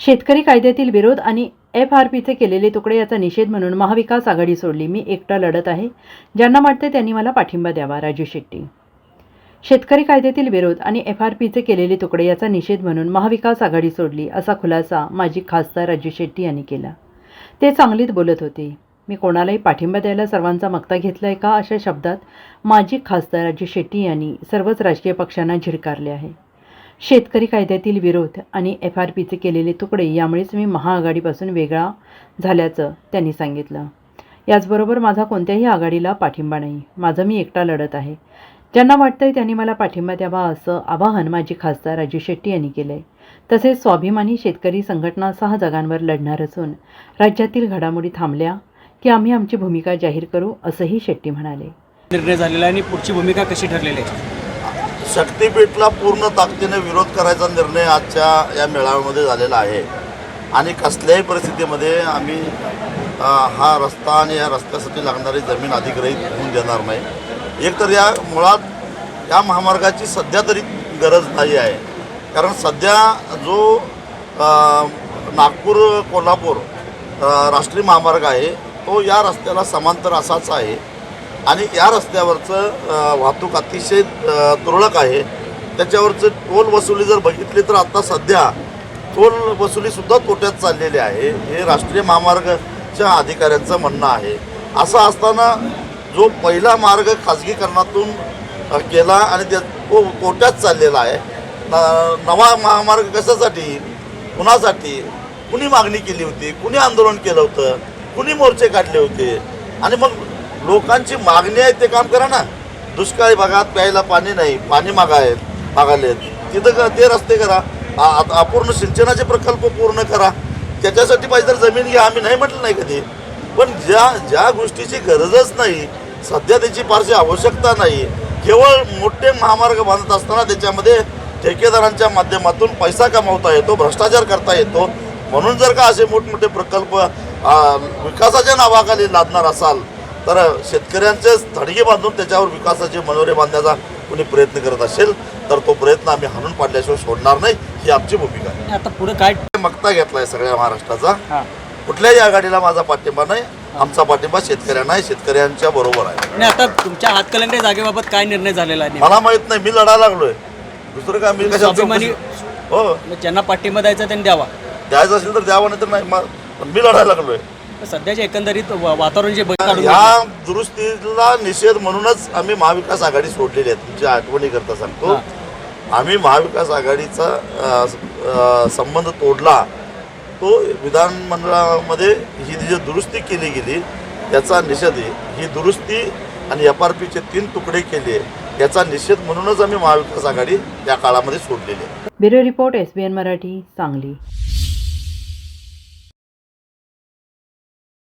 शेतकरी कायद्यातील विरोध आणि एफ आर पीचे केलेले तुकडे याचा निषेध म्हणून महाविकास आघाडी सोडली. मी एकटा लढत आहे. ज्यांना वाटते त्यांनी मला पाठिंबा द्यावा. राजू शेट्टी. शेतकरी कायद्यातील विरोध आणि एफ आर पीचे केलेले तुकडे याचा निषेध म्हणून महाविकास आघाडी सोडली असा खुलासा माजी खासदार राजू शेट्टी यांनी केला. ते चांगलीत बोलत होते. मी कोणालाही पाठिंबा द्यायला सर्वांचा मक्ता घेतला आहे का अशा शब्दात माजी खासदार राजू शेट्टी यांनी सर्वच राजकीय पक्षांना झिडकारले आहे. शेतकरी कायद्यातील विरोध आणि एफ आर पीचे केलेले तुकडे यामुळेच मी महाआघाडीपासून वेगळा झाल्याचं त्यांनी सांगितलं. याचबरोबर माझा कोणत्याही आघाडीला पाठिंबा नाही. माझं मी एकटा लढत आहे. ज्यांना वाटतंय त्यांनी मला पाठिंबा द्यावा असं आवाहन माजी खासदार राजू शेट्टी यांनी केलं आहे तसेच स्वाभिमानी शेतकरी संघटना सहा जागांवर लढणार असून राज्यातील घडामोडी थांबल्या की आम्ही आमची भूमिका जाहीर करू असंही शेट्टी म्हणाले. निर्णय झालेला आहे आणि पुढची भूमिका कशी ठरलेली आहे? शक्तीपीठला पूर्ण ताकदीने विरोध करायचा निर्णय आजच्या या मेळाव्यामध्ये झालेला आहे. आणि कसल्याही परिस्थितीमध्ये आम्ही हा रस्ता आणि या रस्त्यासाठी लागणारी जमीन अधिग्रहित होऊन देणार नाही. एकतर या मुळात या महामार्गाची सध्या तरी गरज नाही आहे. कारण सध्या जो नागपूर कोल्हापूर राष्ट्रीय महामार्ग आहे तो या रस्त्याला समांतर असाच आहे. आणि या रस्त्यावरचं वाहतूक अतिशय तुरळक आहे. त्याच्यावरचं टोल वसुली जर बघितली तर आता सध्या टोल वसुलीसुद्धा तोट्यात चाललेली आहे. हे राष्ट्रीय महामार्गच्या अधिकाऱ्यांचं म्हणणं आहे. असं असताना जो पहिला मार्ग खाजगीकरणातून केला आणि त्या तो तोट्यात चाललेला आहे. न- नवा महामार्ग कशासाठी? कुणासाठी? कुणी मागणी केली होती? कुणी आंदोलन केलं होतं? कुणी मोर्चे काढले होते? आणि मग लोकांची मागणी आहे ते काम करा ना. दुष्काळी भागात प्यायला पाणी नाही पाणी मागाय मागायलेत तिथं का ते रस्ते करा. अपूर्ण सिंचनाचे प्रकल्प पूर्ण करा. त्याच्यासाठी पाहिजे तर जमीन घ्या. आम्ही नाही म्हटलं नाही कधी. पण ज्या ज्या गोष्टीची गरजच नाही सध्या त्याची फारशी आवश्यकता नाही. केवळ मोठे महामार्ग बांधत असताना त्याच्यामध्ये ठेकेदारांच्या माध्यमातून पैसा कमावता येतो भ्रष्टाचार करता येतो. म्हणून जर का असे मोठमोठे प्रकल्प विकासाच्या नावाखाली लादणार असाल तर शेतकऱ्यांचे थडगे बांधून त्याच्यावर विकासाचे मनोरे बांधण्याचा कोणी प्रयत्न करत असेल तर तो प्रयत्न आम्ही हाणून पाडल्याशिवाय सोडणार नाही ही आमची भूमिका आहे. आता पुढे काय? मक्ता घेतलाय सगळ्या महाराष्ट्राचा. कुठल्याही आघाडीला माझा पाठिंबा नाही आमचा पाठिंबा शेतकऱ्यांना आहे शेतकऱ्यांच्या बरोबर आहे. आणि आता तुमच्या हातकलंगडे जागेबाबत काय निर्णय झालेला आहे मला माहीत नाही मी लढायला लागलोय. दुसरं काय मी स्वाभिमानी- हो. ज्यांना पाठिंबा द्यायचा त्यांनी द्यावा. द्यायचं असेल तर द्यावं नाही तर नाही मा- पण मी लढायला लागलोय. तर सध्याचे एकंदरीत वा- वातावरण जे काढून ह्या दुरुस्तीला निषेध म्हणूनच आम्ही महाविकास आघाडी सोडलेली आहे तुमच्या आठवणी करता सांगतो. आम्ही महाविकास आघाडीचा अ, स- अ, संबंध तोडला तो विधानमंडळामध्ये ही जी दुरुस्ती केली गेली याचा निषेध आहे. ही दुरुस्ती आणि एफ आर पीचे तीन तुकडे केले याचा निषेध म्हणूनच आम्ही महाविकास आघाडी या काळामध्ये सोडलेली आहे. Bureau report S B N Marathi Sangli.